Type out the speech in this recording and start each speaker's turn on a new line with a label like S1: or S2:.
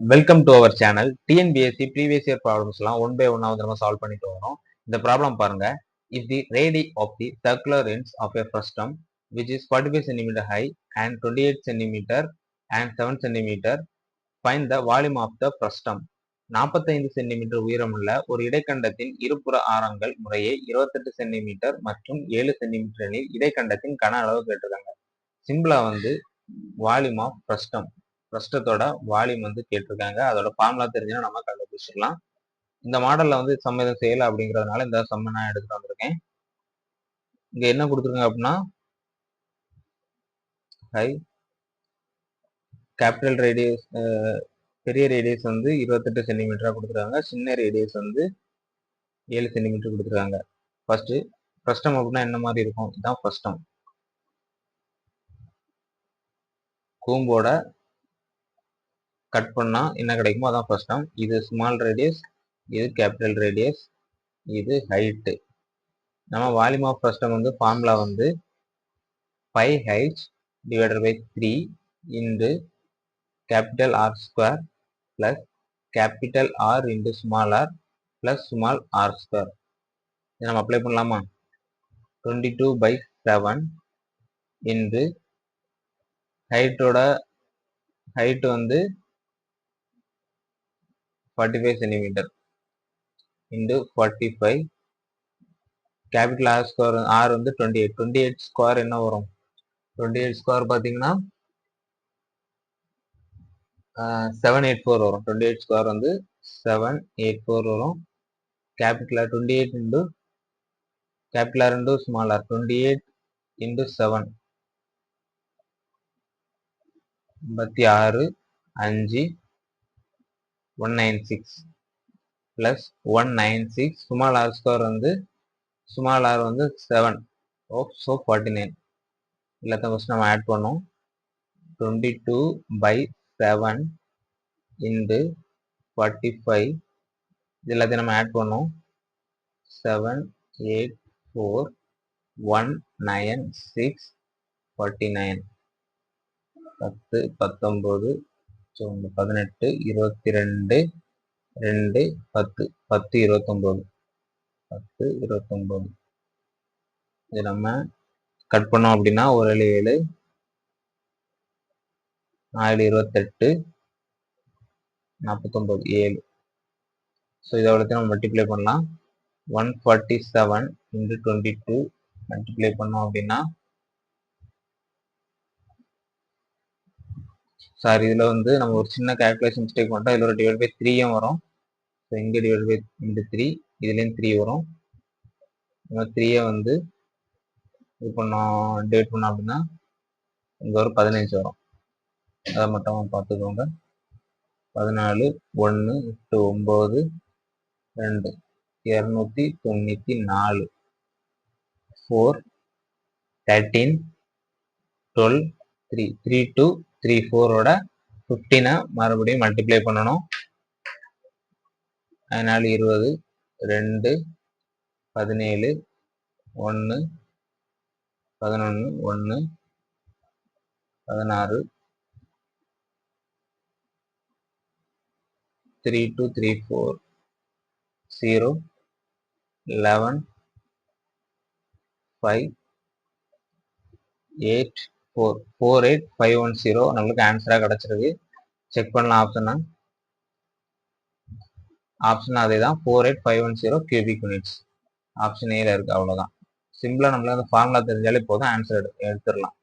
S1: Welcome to our channel TNPSC previous year ப்ராப்ளம்ஸ்லாம் one by ஒன்னாக வந்து நம்ம சால்வ் பண்ணிட்டு வரோம். இந்த ப்ராப்ளம் பாருங்க. If the radii of the circular ends of a frustum which is 45 cm high and 28 cm and 7 cm find the volume of the frustum 45 centimetre உயரமுள்ள ஒரு இடைக்கண்டத்தின் இருபுற ஆரங்கள் முறையே 28 சென்டிமீட்டர் மற்றும் ஏழு சென்டிமீட்டர் எனில் இடைக்கண்டத்தின் கன அளவு கேட்டிருக்காங்க. சிம்பிளா வந்து வால்யூம் ஆஃப் ஃப்ரஸ்டம் பிரஷ்டத்தோட வால்யூம் வந்து கேட்டிருக்காங்க. அதோட ஃபார்முலா தெரிஞ்சுன்னா நம்ம கண்டுபிடிச்சிடலாம் இந்த மாடலில் வந்து சம்மதம் எதுவும் செய்யலை அப்படிங்கிறதுனால இந்த சம்ம நான் எடுத்துகிட்டு வந்திருக்கேன். இங்கே என்ன கொடுத்துருக்காங்க அப்படின்னா ஹை கேபிட்டல் ரேடியஸ் பெரிய ரேடியஸ் வந்து இருபத்தெட்டு சென்டிமீட்டராக கொடுத்துருக்காங்க. சின்ன ரேடியஸ் வந்து ஏழு சென்டிமீட்டர் கொடுத்துருக்காங்க. ஃபர்ஸ்ட் ஃப்ரஸ்டம் அப்படின்னா என்ன மாதிரி இருக்கும்? இதுதான் ஃப்ரஸ்டம் கூம்போட கட் பண்ணா என்ன கிடைக்குமோ அதான் ஃப்ரஸ்டம் இது ஸ்மால் ரேடியஸ் இது கேபிட்டல் ரேடியஸ் இது ஹைட்டு நம்ம வால்யூம் ஆஃப் ஃப்ரஸ்டம் வந்து ஃபார்முலா வந்து five h divided by three into capital R square plus capital R into small r plus small r square இதை நம்ம அப்ளை பண்ணலாமா? Twenty two by seven into ஹைட்டோட height வந்து forty five centimetre into forty five capital R square R வந்து twenty eight twenty eight square என்ன வரும்? Twenty eight square பார்த்தீங்கன்னா seven eight four வரும். Twenty eight square வந்து seven eight four வரும். Capital R twenty eight into capital R into small r twenty eight into seven ஐம்பத்தி ஆறு அஞ்சு one nine six plus one nine six small r square வந்து small R வந்து seven oh so forty nine எல்லாத்தையும் first நம்ம add பண்ணோம் twenty two by seven into forty five இது எல்லாத்தையும் நம்ம ஆட் பண்ணோம் seven eight four one nine six forty nine பத்து பத்தொம்போது பதினெட்டு இருபத்தி ரெண்டு ரெண்டு பத்து. பத்து இருபத்தொம்போது. பத்து இருபத்தொம்போது. இது நம்ம கட் பண்ணோம் அப்படின்னா ஒரு ஏழு ஏழு நாலு இருபத்தெட்டு நாற்பத்தொம்போது ஏழு. ஸோ இதை எவ்வளோத்தையும் நம்ம மல்டிப்ளை பண்ணலாம். One forty seven into twenty two multiply பண்ணோம் அப்படின்னா சாரி இதில் வந்து நம்ம ஒரு சின்ன கேல்குலேஷன் மிஸ்டேக் பண்ணிட்டோம் இதில் ஒரு டிவைட் பை த்ரீயும் வரும். ஸோ இங்கே டிவைட் பை இன்ட்டு த்ரீ இதுலேயும் த்ரீ வரும். நம்ம த்ரீயை வந்து இது பண்ணோம் டிவைட் பண்ணோம் அப்படின்னா இங்கே ஒரு பதினஞ்சு வரும். அதை மட்டும் பார்த்துக்கோங்க. பதினாலு ஒன்று எட்டு ஒம்பது ரெண்டு இரநூத்தி தொண்ணூற்றி நாலு. Four thirteen twelve three three two three ஃபோரோட ஃபிஃப்டீனை மறுபடியும் மல்டிப்ளை பண்ணணும். அதனால் இருபது ரெண்டு பதினேழு ஒன்று பதினொன்று ஒன்று பதினாறு three two three four zero eleven five eight four four eight five one zero நம்மளுக்கு ஆன்சராக கிடச்சிருக்கு. செக் பண்ணலாம் ஆப்ஷனா ஆப்ஷன் அதே தான் four eight five one zero cubic units option ஏல இருக்குது அவ்வளோதான் சிம்பிளாக நம்மளுக்கு அந்த ஃபார்முலா தெரிஞ்சாலே போதும். ஆன்சர் எடு எடுத்துடலாம்.